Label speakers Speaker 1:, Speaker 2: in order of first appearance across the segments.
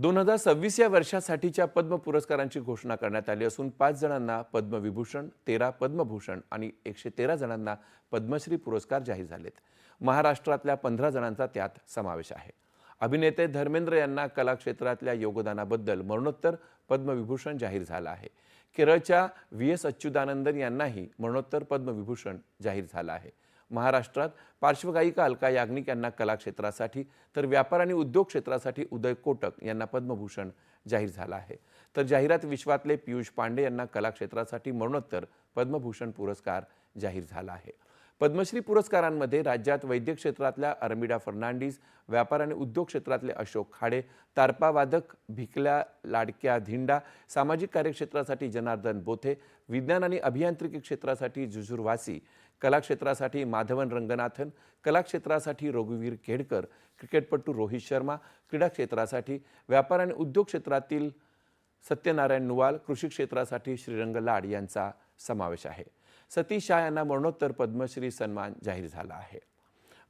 Speaker 1: दोन हजार सव्वीस या वर्षासाठीच्या पद्म पुरस्कारांची घोषणा करण्यात आली असून पाच जणांना पद्मविभूषण तेरा पद्मभूषण आणि एकशे तेरा जणांना पद्मश्री पुरस्कार जाहीर झालेत. महाराष्ट्रातल्या पंधरा जणांचा त्यात समावेश आहे. अभिनेते धर्मेंद्र यांना कला क्षेत्रातल्या योगदानाबद्दल मरणोत्तर पद्मविभूषण जाहीर झालं आहे. केरळच्या व्ही एस अच्युतानंदन यांनाही मरणोत्तर पद्मविभूषण जाहीर झालं आहे. महाराष्ट्रात पार्श्वगायिका अलका याग्निक यांना कला क्षेत्रासाठी तर व्यापार आणि उद्योग क्षेत्रासाठी उदय कोटक यांना पद्मभूषण जाहीर झाला आहे. तर जाहिरात विश्वातले पियुष पांडे यांना कला क्षेत्रासाठी मरणोत्तर पद्मभूषण पुरस्कार जाहीर झाला आहे. पद्मश्री पुरस्कारांमध्ये राज्यात वैद्यक क्षेत्रातल्या अर्मिडा फर्नांडिस व्यापार आणि उद्योग क्षेत्रातले अशोक खाडे तारपावादक भिकल्या लाडक्या धिंडा सामाजिक कार्यक्षेत्रासाठी जनार्दन बोथे विज्ञान आणि अभियांत्रिकी क्षेत्रासाठी जुजुरवासी कलाक्षेत्रासाठी माधवन रंगनाथन कलाक्षेत्रासाठी रघुवीर खेडकर क्रिकेटपटू रोहित शर्मा क्रीडा क्षेत्रासाठी व्यापार आणि उद्योग क्षेत्रातील सत्यनारायण नुवाल कृषी क्षेत्रासाठी श्रीरंग लाड यांचा समावेश आहे. सतीश शाह यांना मरणोत्तर पद्मश्री सन्मान जाहीर झाला आहे.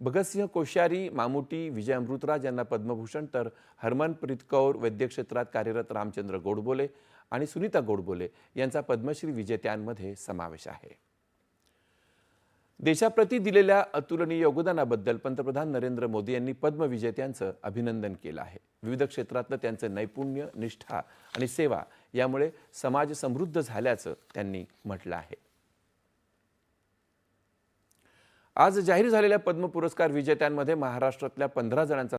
Speaker 1: भगतसिंह कोश्यारी मामुटी विजय अमृतराज यांना पद्मभूषण तर हरमनप्रीत कौर वैद्य क्षेत्रात कार्यरत रामचंद्र गोडबोले आणि सुनीता गोडबोले यांचा पद्मश्री विजेत्यांमध्ये समावेश आहे. देशाप्रती दिलेल्या अतुलनीय योगदानाबद्दल पंतप्रधान नरेंद्र मोदी यांनी पद्मविजेत्यांचं अभिनंदन केलं आहे. विविध क्षेत्रातलं त्यांचं नैपुण्य निष्ठा आणि सेवा यामुळे समाज समृद्ध झाल्याचं त्यांनी म्हटलं आहे. आज जाहीर झालेल्या पद्म पुरस्कार विजेत्यांमध्ये महाराष्ट्रातल्या पंधरा जणांचा